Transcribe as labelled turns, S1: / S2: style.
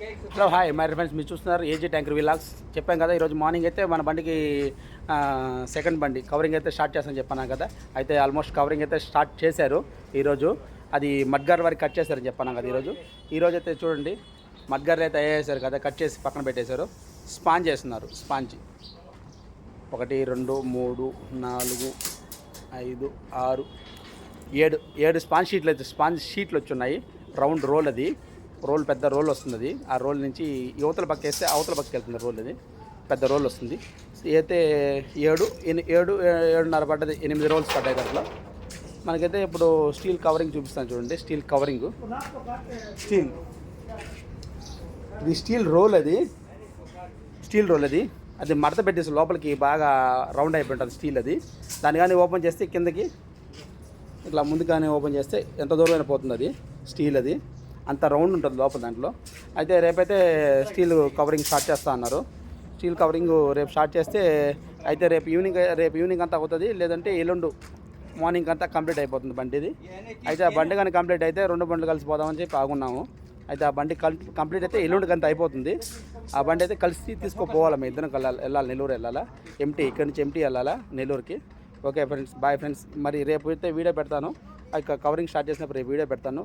S1: Hello hi my friends మీరు చూస్తున్నారు AG tanker vlogs చెప్పాం కదా ఈరోజు మార్నింగ్ అయితే మన బండికి సెకండ్ బండి కవరింగ్ అయితే స్టార్ట్ చేస్తాను చెప్పాను కదా. అయితే ఆల్మోస్ట్ కవరింగ్ అయితే స్టార్ట్ చేశారు ఈరోజు. అది మడ్గార్ వరకు కట్ చేశారని చెప్పాను కదా ఈరోజు. ఈరోజు అయితే చూడండి మడ్గార్లు అయితే అయ్యేసారు కదా కట్ చేసి పక్కన పెట్టేశారు. స్పాంజ్ చేస్తున్నారు స్పాంజ్. ఒకటి రెండు మూడు నాలుగు ఐదు ఆరు ఏడు ఏడు స్పాంజ్ షీట్లు అయితే స్పాంజ్ షీట్లు వచ్చి ఉన్నాయి. రౌండ్ రోల్ అది. రోల్ పెద్ద రోల్ వస్తుంది అది ఆ రోల్ నుంచి యువతల పక్క వేస్తే అవతల పక్కకి వెళ్తుంది రోల్ అది. పెద్ద రోల్ వస్తుంది. అయితే ఏడు ఎని ఏడు ఏడున్నర పడ్డది ఎనిమిది రోల్స్ పడ్డాయి దాంట్లో. మనకైతే ఇప్పుడు స్టీల్ కవరింగ్ చూపిస్తాను చూడండి స్టీల్ కవరింగ్. స్టీల్. ఇది స్టీల్ రోల్ అది. స్టీల్ రోల్ అది. అది మడత పెట్టేసి లోపలికి బాగా రౌండ్ అయిపోయి ఉంటుంది స్టీల్ అది. దాన్ని కానీ ఓపెన్ చేస్తే కిందకి ఇట్లా ముందు కానీ ఓపెన్ చేస్తే ఎంత దూరమైనా పోతుంది అది స్టీల్ అది. అంత రౌండ్ ఉంటుంది లోపల దాంట్లో. అయితే రేపైతే స్టీల్ కవరింగ్ స్టార్ట్ చేస్తా అన్నారు. స్టీల్ కవరింగ్ రేపు స్టార్ట్ చేస్తే అయితే రేపు ఈవినింగ్ రేపు ఈవినింగ్ అంతా అవుతుంది లేదంటే ఎల్లుండు మార్నింగ్ అంతా కంప్లీట్ అయిపోతుంది బండిది. అయితే ఆ బండి కానీ కంప్లీట్ అయితే రెండు బండ్లు కలిసిపోదామని చెప్పి ఆగున్నాము. అయితే ఆ బండి కంప్లీట్ అయితే ఎల్లుండికి అంతా అయిపోతుంది. ఆ బండి అయితే కలిసి తీసుకుపోవాలి మేము ఇద్దరం వెళ్ళాలి వెళ్ళాలి నెల్లూరు వెళ్ళాలా? ఎంటీ ఇక్కడ నుంచి ఎంటీ వెళ్ళాలా నెల్లూరుకి? Okay friends bye friends. మరి రేపు అయితే వీడియో పెడతాను. ఆ కవరింగ్ స్టార్ట్ చేసినప్పుడు రేపు వీడియో పెడతాను.